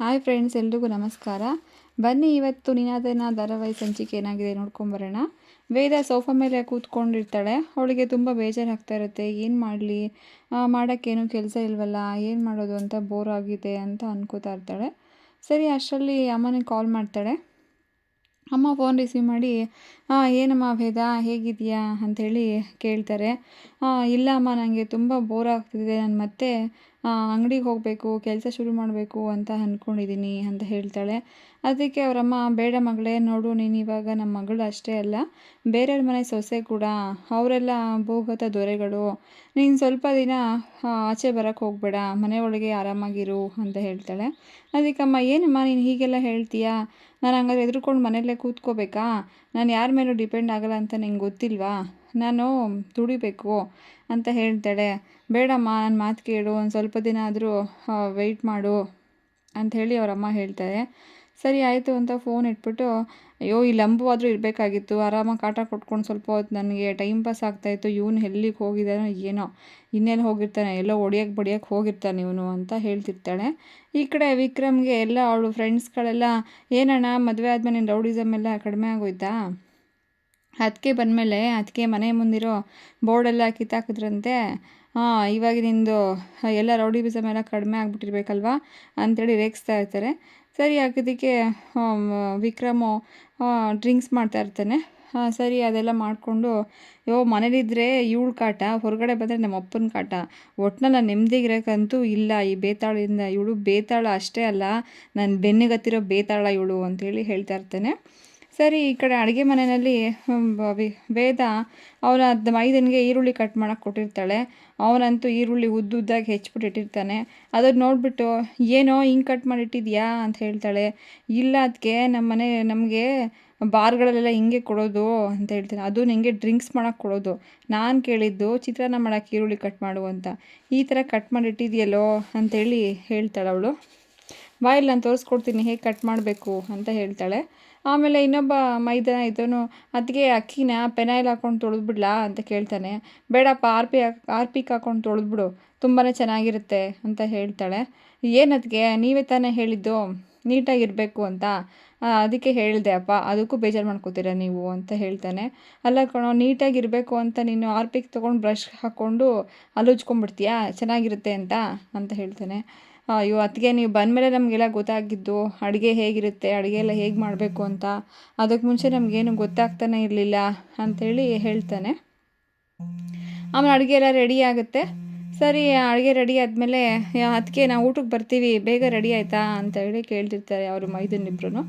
Hi friends, ಎಲ್ರಿಗೂ ನಮಸ್ಕಾರ. ಬನ್ನಿ ಇವತ್ತು ನಿನಾದನ ಧಾರಾವಾಹಿ ಸಂಚಿಕೆ ಏನಾಗಿದೆ ನೋಡ್ಕೊಂಬರೋಣ ವೇದ ಸೋಫಾ ಮೇಲೆ ಕೂತ್ಕೊಂಡಿರ್ತಾಳೆ. ಅವಳಿಗೆ ತುಂಬ ಬೇಜಾರಾಗ್ತಾ ಇರುತ್ತೆ. ಏನು ಮಾಡಲಿ? ಮಾಡೋಕ್ಕೇನು ಕೆಲಸ ಇಲ್ವಲ್ಲ? ಏನು ಮಾಡೋದು ಅಂತ ಬೋರ್ ಆಗಿದೆ ಅಂತ ಅನ್ಕೋತಾ ಇರ್ತಾಳೆ. ಸರಿ, ಅಷ್ಟರಲ್ಲಿ ಅಮ್ಮನಿಗೆ ಕಾಲ್ ಮಾಡ್ತಾಳೆ. ಅಮ್ಮ ಫೋನ್ ರಿಸೀವ್ ಮಾಡಿ ಏನಮ್ಮ ವೇದ? ಹೇಗಿದೆಯಾ? ಅಂಥೇಳಿ ಕೇಳ್ತಾರೆ. ಇಲ್ಲ ಅಮ್ಮ ನನಗೆ ತುಂಬ ಬೋರ್ ಆಗ್ತಿದೆ. ನಾನು ಮತ್ತೆ ಅಂಗಡಿಗೆ ಹೋಗಬೇಕು, ಕೆಲಸ ಶುರು ಮಾಡಬೇಕು ಅಂತ ಅಂದ್ಕೊಂಡಿದ್ದೀನಿ ಅಂತ ಹೇಳ್ತಾಳೆ. ಅದಕ್ಕೆ ಅವರಮ್ಮ, ಬೇಡ ಮಗಳೇ, ನೋಡು, ನೀನು ಇವಾಗ ನಮ್ಮ ಮಗಳು ಅಷ್ಟೇ ಅಲ್ಲ, ಬೇರೆಯವ್ರ ಮನೆ ಸೊಸೆ ಕೂಡ, ಅವರೆಲ್ಲ ಭೂಗತ ದೊರೆಗಳು. ನೀನು ಸ್ವಲ್ಪ ದಿನ ಆಚೆ ಬರೋಕ್ಕೆ ಹೋಗಬೇಡ, ಮನೆ ಒಳಗೆ ಆರಾಮಾಗಿರು ಅಂತ ಹೇಳ್ತಾಳೆ. ಅದಕ್ಕಮ್ಮ, ಏನಮ್ಮ, ನೀನು ಹೀಗೆಲ್ಲ ಹೇಳ್ತೀಯಾ? ನಾನು ಹಂಗಾದ್ರೆ ಎದುರುಕೊಂಡು ಮನೆಯಲ್ಲೇ ಕೂತ್ಕೋಬೇಕಾ? ನಾನು ಯಾರ ಮೇಲೂ ಡಿಪೆಂಡ್ ಆಗಲ್ಲ ಅಂತ ನಿಂಗೆ ಗೊತ್ತಿಲ್ವಾ? ನಾನು ದುಡಿಬೇಕು ಅಂತ ಹೇಳ್ತಾಳೆ. ಬೇಡಮ್ಮ ನನ್ನ ಮಾತು ಕೇಳು, ಒಂದು ಸ್ವಲ್ಪ ದಿನ ಆದರೂ ವೆಯ್ಟ್ ಮಾಡು ಅಂಥೇಳಿ ಅವರಮ್ಮ ಹೇಳ್ತಾರೆ. ಸರಿ, ಆಯಿತು ಅಂತ ಫೋನ್ ಇಟ್ಬಿಟ್ಟು, ಅಯ್ಯೋ, ಈ ಆದರೂ ಇರಬೇಕಾಗಿತ್ತು. ಆರಾಮಾಗಿ ಕಾಟ ಕೊಟ್ಕೊಂಡು ಸ್ವಲ್ಪ ಹೊತ್ತು ನನಗೆ ಟೈಮ್ ಪಾಸ್ ಆಗ್ತಾಯಿತ್ತು ಇವನು ಎಲ್ಲಿಗೆ ಹೋಗಿದ್ದಾನೋ ಏನೋ. ಇನ್ನೆಲ್ಲಿ ಹೋಗಿರ್ತಾನೆ, ಎಲ್ಲೋ ಒಡಿಯೋಕ್ಕೆ ಬಡಿಯೋಕ್ಕೆ ಹೋಗಿರ್ತಾನೆ ಇವನು ಅಂತ ಹೇಳ್ತಿರ್ತಾಳೆ. ಈ ಕಡೆ ವಿಕ್ರಮ್ಗೆ ಎಲ್ಲ ಅವಳು ಫ್ರೆಂಡ್ಸ್ಗಳೆಲ್ಲ ಏನಣ್ಣ, ಮದುವೆ ಆದಮೇಲೆ ರೌಡಿಸಮ್ ಎಲ್ಲ ಕಡಿಮೆ ಆಗೋಯ್ತಾ? ಅದಕ್ಕೆ ಬಂದಮೇಲೆ ಅದಕ್ಕೆ ಮನೆ ಮುಂದಿರೋ ಬೋರ್ಡೆಲ್ಲ ಕಿತ್ತಾಕಿದ್ರಂತೆ. ಹಾಂ ಇವಾಗ ನಿಂದು ಎಲ್ಲ ಬಿಸಮ್ ಎಲ್ಲ ಕಡಿಮೆ ಆಗಿಬಿಟ್ಟಿರ್ಬೇಕಲ್ವಾ? ಅಂಥೇಳಿ ರೇಗಿಸ್ತಾ ಇರ್ತಾರೆ. ಸರಿ ಹಾಕಿದ್ದಕ್ಕೆ ವಿಕ್ರಮು ಡ್ರಿಂಕ್ಸ್ ಮಾಡ್ತಾ ಇರ್ತಾನೆ. ಹಾಂ ಸರಿ, ಅದೆಲ್ಲ ಮಾಡಿಕೊಂಡು, ಯೋ ಮನೇಲಿದ್ದರೆ ಇವಳು ಕಾಟ, ಹೊರಗಡೆ ಬಂದರೆ ನಮ್ಮ ಅಪ್ಪನ ಕಾಟ. ಒಟ್ಟಿನಲ್ಲ ನೆಮ್ಮದಿಗಿರೋಕ್ಕಂತೂ ಇಲ್ಲ ಈ ಬೇತಾಳಿಂದ. ಇವಳು ಬೇತಾಳ ಅಷ್ಟೇ ಅಲ್ಲ ನನ್ನ ಬೆನ್ನಿಗತ್ತಿರೋ ಬೇತಾಳ ಇವಳು ಅಂತೇಳಿ ಹೇಳ್ತಾ ಇರ್ತಾನೆ. ಸರಿ, ಈ ಕಡೆ ಅಡುಗೆ ಮನೆಯಲ್ಲಿ ವೇದ, ಅವನ ಮೈದನಿಗೆ ಈರುಳ್ಳಿ ಕಟ್ ಮಾಡೋಕ್ಕೆ ಕೊಟ್ಟಿರ್ತಾಳೆ. ಅವನಂತೂ ಈರುಳ್ಳಿ ಉದ್ದುದ್ದಾಗಿ ಹೆಚ್ಚಿಬಿಟ್ಟು ಇಟ್ಟಿರ್ತಾನೆ. ಅದನ್ನು ನೋಡಿಬಿಟ್ಟು, ಏನೋ, ಹಿಂಗೆ ಕಟ್ ಮಾಡಿಟ್ಟಿದ್ಯಾ ಅಂತ ಹೇಳ್ತಾಳೆ. ಇಲ್ಲ ಅದಕ್ಕೆ ನಮ್ಮ ಮನೆ, ನಮಗೆ ಬಾರ್ಗಳಲ್ಲೆಲ್ಲ ಹಿಂಗೆ ಕೊಡೋದು, ಅಂತ ಹೇಳ್ತಾನೆ. ಅದು ನಿಂಗೆ ಡ್ರಿಂಕ್ಸ್ ಮಾಡೋಕ್ಕೆ ಕೊಡೋದು. ನಾನು ಕೇಳಿದ್ದು ಚಿತ್ರಾನ್ನ ಮಾಡೋಕ್ಕೆ ಈರುಳ್ಳಿ ಕಟ್ ಮಾಡು ಅಂತ. ಈ ಥರ ಕಟ್ ಮಾಡಿಟ್ಟಿದ್ಯಲ್ಲೋ ಅಂತೇಳಿ ಹೇಳ್ತಾಳೆ ಅವಳು. ಬಾಯಲ್ಲಿ ನಾನು ತೋರಿಸ್ಕೊಡ್ತೀನಿ. ಹೇಗೆ ಕಟ್ ಮಾಡಬೇಕು? ಅಂತ ಹೇಳ್ತಾಳೆ. ಆಮೇಲೆ ಇನ್ನೊಬ್ಬ ಮೈದನ ಇದನು ಅದಕ್ಕೆ ಅಕ್ಕಿನ ಪೆನಾಯ್ಲ್ ಹಾಕ್ಕೊಂಡು ತೊಳೆದ್ಬಿಡ್ಲಾ ಅಂತ ಕೇಳ್ತಾನೆ. ಬೇಡಪ್ಪ ಆರ್ ಪಿ ಆರ್ ಪಿಕ್ ಹಾಕ್ಕೊಂಡು ತೊಳೆದ್ಬಿಡು ತುಂಬಾ ಚೆನ್ನಾಗಿರುತ್ತೆ, ಅಂತ ಹೇಳ್ತಾಳೆ. ಏನದಕ್ಕೆ ನೀವೇ ತಾನೇ ಹೇಳಿದ್ದು, ನೀಟಾಗಿರಬೇಕು ಅಂತ. ಅದಕ್ಕೆ ಹೇಳಿದೆ, ಅಪ್ಪ, ಅದಕ್ಕೂ ಬೇಜಾರು ಮಾಡ್ಕೋತೀರಾ ನೀವು? ಅಂತ ಹೇಳ್ತಾನೆ. ಅಲ್ಲ ಕಣೋ, ನೀಟಾಗಿರಬೇಕು ಅಂತ ನೀನು ಆರ್ಪಿಕ್ ತೊಗೊಂಡು ಬ್ರಷ್ ಹಾಕ್ಕೊಂಡು ಅಲ್ಲುಜ್ಕೊಂಡ್ಬಿಡ್ತೀಯಾ ಚೆನ್ನಾಗಿರುತ್ತೆ ಅಂತ ಅಂತ ಹೇಳ್ತಾನೆ. ಅಯ್ಯೋ ಅತ್ತಿಗೆ ನೀವು ಬಂದಮೇಲೆ ನಮಗೆಲ್ಲ ಗೊತ್ತಾಗಿದ್ದು, ಅಡುಗೆ ಹೇಗಿರುತ್ತೆ, ಅಡುಗೆ ಎಲ್ಲ ಹೇಗೆ ಮಾಡಬೇಕು ಅಂತ. ಅದಕ್ಕೆ ಮುಂಚೆ ನಮಗೇನು ಗೊತ್ತಾಗ್ತಾನೆ ಇರಲಿಲ್ಲ ಅಂಥೇಳಿ ಹೇಳ್ತಾನೆ. ಆಮೇಲೆ ಅಡುಗೆ ಎಲ್ಲ ರೆಡಿ ಆಗುತ್ತೆ. ಸರಿ, ಅಡುಗೆ ರೆಡಿ ಆದಮೇಲೆ ಅದಕ್ಕೆ ನಾವು ಊಟಕ್ಕೆ ಬರ್ತೀವಿ, ಬೇಗ ರೆಡಿ ಆಯಿತಾ ಅಂತ ಹೇಳಿ ಕೇಳ್ತಿರ್ತಾರೆ ಅವರು ಮೈದನಿಬ್ರು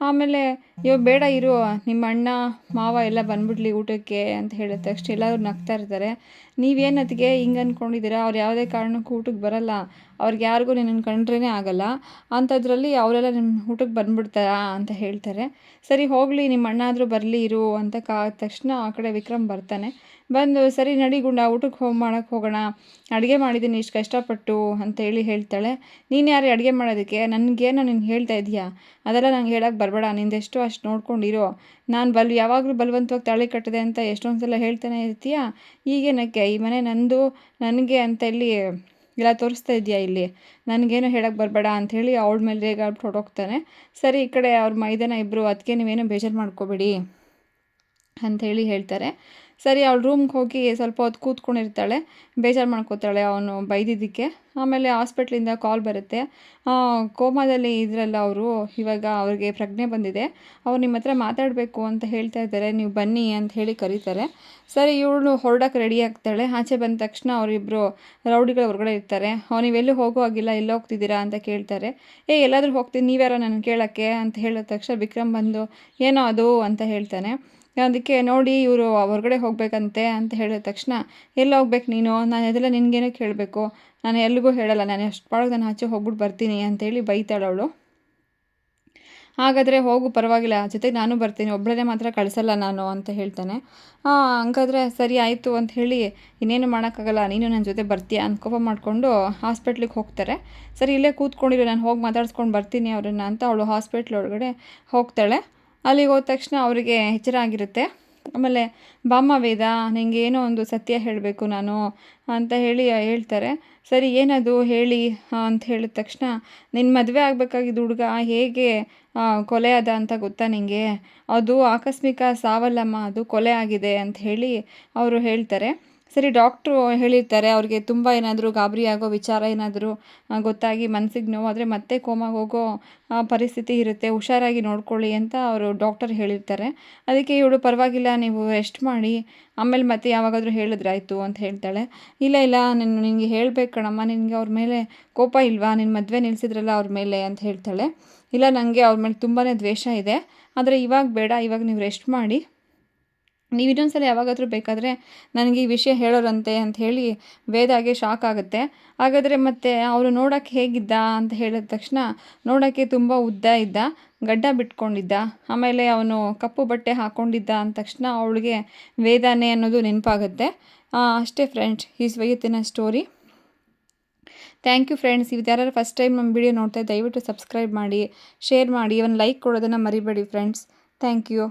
ಆಮೇಲೆ, ಅಯ್ಯೋ, ಬೇಡ ಇರು, ನಿಮ್ಮ ಅಣ್ಣ, ಮಾವ ಎಲ್ಲ ಬಂದ್ಬಿಡ್ಲಿ ಊಟಕ್ಕೆ ಅಂತ ಹೇಳಿದ ತಕ್ಷಣ ಎಲ್ಲರೂ ನಗ್ತಾ ಇರ್ತಾರೆ. ನೀವೇನು ಅದಕ್ಕೆ ಹಿಂಗೆ ಅಂದ್ಕೊಂಡಿದ್ದೀರಾ ಅವ್ರು ಯಾವುದೇ ಕಾರಣಕ್ಕೂ ಊಟಕ್ಕೆ ಬರಲ್ಲ. ಅವ್ರಿಗೆ ಯಾರಿಗೂ ನಿನ್ನನ್ನು ಕಂಡ್ರೇ ಆಗಲ್ಲ. ಅಂಥದ್ರಲ್ಲಿ ಅವರೆಲ್ಲ ನಿಮ್ಮ ಊಟಕ್ಕೆ ಬಂದ್ಬಿಡ್ತಾರಾ ಅಂತ ಹೇಳ್ತಾರೆ. ಸರಿ, ಹೋಗಲಿ ನಿಮ್ಮ ಅಣ್ಣ ಆದರೂ ಬರಲಿ ಇರು ಅಂತ ಕಾದ ತಕ್ಷಣ ಆ ಕಡೆ ವಿಕ್ರಮ್ ಬರ್ತಾನೆ. ಬಂದು, ಸರಿ, ನಡಿ ಗುಂಡ, ಊಟಕ್ಕೆ ಹೋಗಿ ಮಾಡೋಕ್ಕೆ ಹೋಗೋಣ. ಅಡುಗೆ ಮಾಡಿದ್ದೀನಿ ಇಷ್ಟು ಕಷ್ಟಪಟ್ಟು ಅಂತೇಳಿ ಹೇಳ್ತಾಳೆ. ನೀನು ಯಾರು ಅಡುಗೆ ಮಾಡೋದಕ್ಕೆ? ನನಗೇನೋ ನೀನು ಹೇಳ್ತಾ ಇದೆಯಾ? ಅದೆಲ್ಲ ನಂಗೆ ಹೇಳೋಕ್ಕೆ ಬರಬೇಡ. ನಿಂದೆಷ್ಟು ಅಷ್ಟು ನೋಡ್ಕೊಂಡಿರೋ. ನಾನು ಬಲ್ ಯಾವಾಗಲೂ ಬಲವಂತವಾಗಿ ತಾಳಿ ಕಟ್ಟಿದೆ ಅಂತ ಎಷ್ಟೊಂದು ಸಲ ಹೇಳ್ತಾನೆ ಇರ್ತೀಯಾ? ಈಗೇನಕ್ಕೆ? ಈ ಮನೆ ನಂದು, ನನಗೆ ಅಂತ ಇಲ್ಲಿ ಇಲ್ಲ ತೋರಿಸ್ತಾ ಇದೆಯಾ ಇಲ್ಲಿ? ನನಗೇನು ಹೇಳಕ್ಕೆ ಬರಬೇಡ ಅಂಥೇಳಿ ಅವಳ ಮೇಲೆ ರೇಗಾಡ್ಬಿಟ್ಟು ಹೊರಟೋಗ್ತಾನೆ. ಸರಿ, ಈ ಕಡೆ ಅವ್ರ ಮೈದಾನ ಇಬ್ಬರು ಅದಕ್ಕೆ ನೀವೇನು ಬೇಜಾರು ಮಾಡ್ಕೋಬೇಡಿ ಅಂಥೇಳಿ ಹೇಳ್ತಾರೆ. ಸರಿ, ಅವಳು ರೂಮ್ಗೆ ಹೋಗಿ ಸ್ವಲ್ಪ ಹೊತ್ತು ಕೂತ್ಕೊಂಡಿರ್ತಾಳೆ. ಬೇಜಾರು ಮಾಡ್ಕೋತಾಳೆ ಅವನು ಬೈದಿದ್ದಕ್ಕೆ. ಆಮೇಲೆ ಹಾಸ್ಪಿಟ್ಲಿಂದ ಕಾಲ್ ಬರುತ್ತೆ. ಕೋಮಾದಲ್ಲಿ ಇದ್ರಲ್ಲ ಅವರು, ಇವಾಗ ಅವ್ರಿಗೆ ಪ್ರಜ್ಞೆ ಬಂದಿದೆ. ಅವ್ರು ನಿಮ್ಮ ಹತ್ರ ಮಾತಾಡಬೇಕು ಅಂತ ಹೇಳ್ತಾ ಇದ್ದಾರೆ. ನೀವು ಬನ್ನಿ ಅಂತ ಹೇಳಿ ಕರೀತಾರೆ. ಸರಿ, ಇವಳು ಹೊರಡಕ್ಕೆ ರೆಡಿ ಆಗ್ತಾಳೆ. ಆಚೆ ಬಂದ ತಕ್ಷಣ ಅವರಿಬ್ಬರು ರೌಡಿಗಳು ಹೊರಗಡೆ ಇರ್ತಾರೆ. ನೀವೆಲ್ಲೂ ಹೋಗೋ ಆಗಿಲ್ಲ ಎಲ್ಲ ಹೋಗ್ತಿದ್ದೀರಾ ಅಂತ ಕೇಳ್ತಾರೆ. ಏ, ಎಲ್ಲಾದರೂ ಹೋಗ್ತೀನಿ, ನೀವ್ಯಾರೋ ನನ್ನ ಕೇಳೋಕ್ಕೆ? ಅಂತ ಹೇಳಿದ ತಕ್ಷಣ ವಿಕ್ರಮ್ ಬಂದು, ಏನೋ ಅದು, ಅಂತ ಹೇಳ್ತಾನೆ. ಅದಕ್ಕೆ ನೋಡಿ ಇವರು ಹೊರಗಡೆ ಹೋಗಬೇಕಂತೆ ಅಂತ ಹೇಳಿದ ತಕ್ಷಣ, ಎಲ್ಲಿ ಹೋಗ್ಬೇಕು ನೀನು? ನಾನು ಅದೆಲ್ಲ ನಿನಗೇನೋ ಕೇಳಬೇಕು. ನಾನು ಎಲ್ಲಿಗೂ ಹೇಳಲ್ಲ. ನಾನು ಎಷ್ಟು ಪಾಡಿಗೆ ನಾನು ಆಚೆ ಹೋಗ್ಬಿಟ್ಟು ಬರ್ತೀನಿ ಅಂತೇಳಿ ಬೈತಾಳೆ ಅವಳು. ಹಾಗಾದರೆ ಹೋಗು, ಪರವಾಗಿಲ್ಲ. ಜೊತೆಗೆ ನಾನು ಬರ್ತೀನಿ. ಒಬ್ಬಳೇ ಮಾತ್ರ ಕಳಿಸಲ್ಲ ನಾನು ಅಂತ ಹೇಳ್ತಾನೆ. ಹಂಗಾದ್ರೆ ಸರಿ ಆಯಿತು ಅಂತ ಹೇಳಿ, ಇನ್ನೇನು ಮಾಡೋಕ್ಕಾಗಲ್ಲ. ನೀನು ನನ್ನ ಜೊತೆ ಬರ್ತೀಯ? ಅಂತ ಕೋಪ ಮಾಡಿಕೊಂಡು ಹಾಸ್ಪಿಟ್ಲಿಗೆ ಹೋಗ್ತಾರೆ. ಸರಿ, ಇಲ್ಲೇ ಕೂತ್ಕೊಂಡಿರೋ. ನಾನು ಹೋಗಿ ಮಾತಾಡ್ಸ್ಕೊಂಡು ಬರ್ತೀನಿ ಅವರನ್ನು ಅಂತ ಅವಳು ಹಾಸ್ಪಿಟ್ಲ್ ಒಳಗಡೆ ಹೋಗ್ತಾಳೆ. ಅಲ್ಲಿಗೆ ಹೋದ ತಕ್ಷಣ ಅವರಿಗೆ ಎಚ್ಚರ ಆಗಿರುತ್ತೆ. ಆಮೇಲೆ, ಬಾಮ್ಮ ವೇದ, ನಿಂಗೆ ಏನೋ ಒಂದು ಸತ್ಯ ಹೇಳಬೇಕು ನಾನು ಅಂತ ಹೇಳಿ, ಹೇಳ್ತಾರೆ. ಸರಿ, ಏನದು ಹೇಳಿ ಅಂತ ಹೇಳಿದ ತಕ್ಷಣ ನಿನ್ನ ಮದುವೆ ಆಗಬೇಕಾಗಿದ್ದ ಹುಡುಗ ಹೇಗೆ ಕೊಲೆ ಆದ ಅಂತ ಗೊತ್ತಾ ನಿಂಗೆ? ಅದು ಆಕಸ್ಮಿಕ ಸಾವಲ್ಲಮ್ಮ, ಅದು ಕೊಲೆ ಆಗಿದೆ ಅಂತ ಹೇಳಿ ಅವರು ಹೇಳ್ತಾರೆ. ಸರಿ, ಡಾಕ್ಟ್ರು ಹೇಳಿರ್ತಾರೆ, ಅವ್ರಿಗೆ ತುಂಬ ಏನಾದರೂ ಗಾಬರಿ ಆಗೋ ವಿಚಾರ ಏನಾದರೂ ಗೊತ್ತಾಗಿ ಮನಸ್ಸಿಗೆ ನೋವಾದರೆ ಮತ್ತೆ ಕೋಮಾಗೆ ಹೋಗೋ ಪರಿಸ್ಥಿತಿ ಇರುತ್ತೆ, ಹುಷಾರಾಗಿ ನೋಡ್ಕೊಳ್ಳಿ ಅಂತ ಅವರು ಡಾಕ್ಟರ್ ಹೇಳಿರ್ತಾರೆ. ಅದಕ್ಕೆ ಇವಳು ಪರವಾಗಿಲ್ಲ, ನೀವು ರೆಸ್ಟ್ ಮಾಡಿ, ಆಮೇಲೆ ಮತ್ತೆ ಯಾವಾಗಾದರೂ ಹೇಳಿದ್ರಾಯ್ತು ಅಂತ ಹೇಳ್ತಾಳೆ. ಇಲ್ಲ ಇಲ್ಲ, ನಾನು, ನಿನಗೆ ಹೇಳ್ಬೇಕು ಕಣಮ್ಮ, ನಿನಗೆ ಅವ್ರ ಮೇಲೆ ಕೋಪ ಇಲ್ವಾ ನಿನ್ನ ಮದುವೆ ನಿಲ್ಲಿಸಿದ್ರಲ್ಲ ಅವ್ರ ಮೇಲೆ ಅಂತ ಹೇಳ್ತಾಳೆ. ಇಲ್ಲ ನನಗೆ ಅವ್ರ ಮೇಲೆ ತುಂಬಾ ದ್ವೇಷ ಇದೆ, ಆದರೆ ಇವಾಗ ಬೇಡ, ಇವಾಗ ನೀವು ರೆಸ್ಟ್ ಮಾಡಿ. ನೀವು ಇನ್ನೊಂದ್ಸಲ ಯಾವಾಗಾದರೂ ಬೇಕಾದರೆ ನನಗೆ ಈ ವಿಷಯ ಹೇಳೋರಂತೆ ಅಂತ ಹೇಳಿ ವೇದಾಗೆ ಶಾಕ್ ಆಗುತ್ತೆ. ಹಾಗಾದರೆ ಮತ್ತೆ ಅವರು ನೋಡೋಕ್ಕೆ ಹೇಗಿದ್ದ ಅಂತ ಹೇಳಿದ ತಕ್ಷಣ ನೋಡೋಕ್ಕೆ ತುಂಬ ಉದ್ದ ಇದ್ದ, ಗಡ್ಡ ಬಿಟ್ಕೊಂಡಿದ್ದ, ಆಮೇಲೆ ಅವನು ಕಪ್ಪು ಬಟ್ಟೆ ಹಾಕ್ಕೊಂಡಿದ್ದ ಅಂದ ತಕ್ಷಣ ಅವಳಿಗೆ ವೇದಾನೆ ಅನ್ನೋದು ನೆನಪಾಗುತ್ತೆ. ಅಷ್ಟೇ ಫ್ರೆಂಡ್ಸ್ ಈ ಸ್ವಯತ್ತಿನ ಸ್ಟೋರಿ ಥ್ಯಾಂಕ್ ಯು ಫ್ರೆಂಡ್ಸ್ ಇವತ್ತು ಯಾರು ಫಸ್ಟ್ ಟೈಮ್ ನಮ್ಮ ವಿಡಿಯೋ ನೋಡ್ತಾ ದಯವಿಟ್ಟು ಸಬ್ಸ್ಕ್ರೈಬ್ ಮಾಡಿ ಶೇರ್ ಮಾಡಿ, ಒಂದು ಲೈಕ್ ಕೊಡೋದನ್ನು ಮರಿಬೇಡಿ ಫ್ರೆಂಡ್ಸ್ ಥ್ಯಾಂಕ್ ಯು